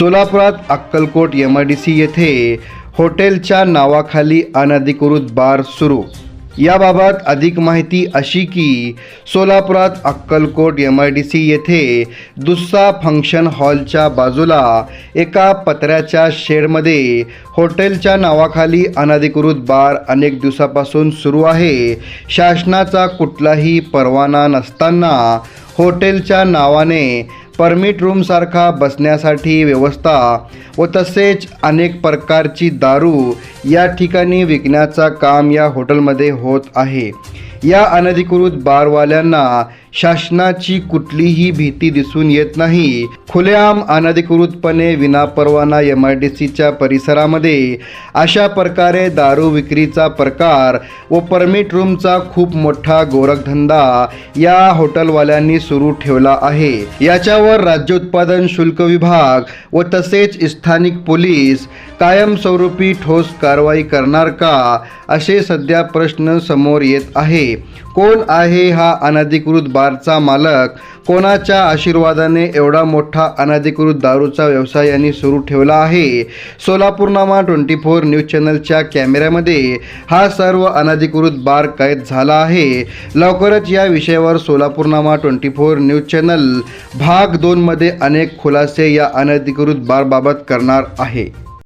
सोलापुरात Akkalkot M I D C येथे हॉटेलच्या नावाखाली अनधिकृत बार सुरू. याबाबत अधिक माहिती अशी की सोलापुरात Akkalkot M I D C येथे दुस्सा फंक्शन हॉलच्या बाजूला एका पत्र्याच्या शेडमध्ये हॉटेलच्या नावाखाली अनधिकृत बार अनेक दिवसापासून सुरू आहे. शासनाचा कुठलाही परवाना नसताना हॉटेलच्या नावाने परमिट रूमसारखा बसण्यासाठी व्यवस्था व तसेच अनेक प्रकारची दारू या ठिकाणी विकण्याचा काम या हॉटेलमध्ये होत आहे. या अनधिकृत बारवाल्यांना शासनाची कुठलीही भीती दिसून येत नाही. खुलेआम अनधिकृतपणे विनापरवाना एम आय डी सीच्या परिसरामध्ये अशा प्रकारे दारू विक्रीचा प्रकार व परमिट रूमचा खूप मोठा गोरखधंदा या हॉटेलवाल्यांनी सुरू ठेवला आहे. याच्यावर राज्य उत्पादन शुल्क विभाग व तसेच स्थानिक पोलीस कायमस्वरूपी ठोस कारवाई करणार का? असे सध्या प्रश्न समोर येत आहे. कोण आहे हा अनधिकृत बारचा मालक? कोणाच्या आशीर्वादाने एवढा मोठा अनधिकृत दारूचा व्यवसाय यांनी सुरू ठेवला आहे? सोलापूरनामा ट्वेंटी फोर न्यूज चॅनलच्या कॅमेऱ्यामध्ये हा सर्व अनधिकृत बार कैद झाला आहे. लवकरच या विषयावर Solapurnama twenty four news channel भाग दोनमध्ये अनेक खुलासे या अनधिकृत बारबाबत करणार आहे.